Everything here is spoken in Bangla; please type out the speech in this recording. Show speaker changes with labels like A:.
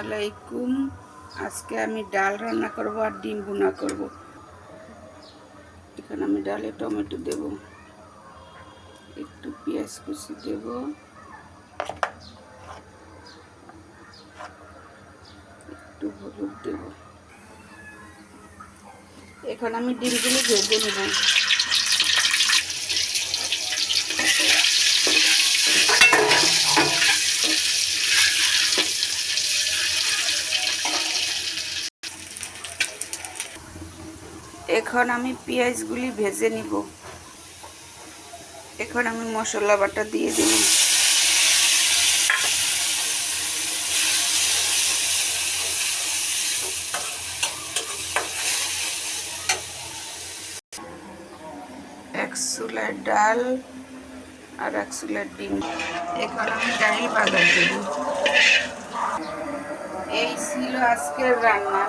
A: আলাইকুম আজকে আমি ডাল রান্না করব আর ডিম ভুনা করব। এখানে আমি ডালে টমেটো দেব। একটু পেঁয়াজ কুচি দেব। একটু হলুদ দেব। এখন আমি ডিমগুলো ভেজে নেব। এখন আমি পেঁয়াজগুলি ভেজে নিব। এখন আমি মশলা বাটা দিয়ে দিব। এক ডাল আর এক ডিম। এখন আমি ডাল বাগার দেব। এই ছিল আজকের রান্না।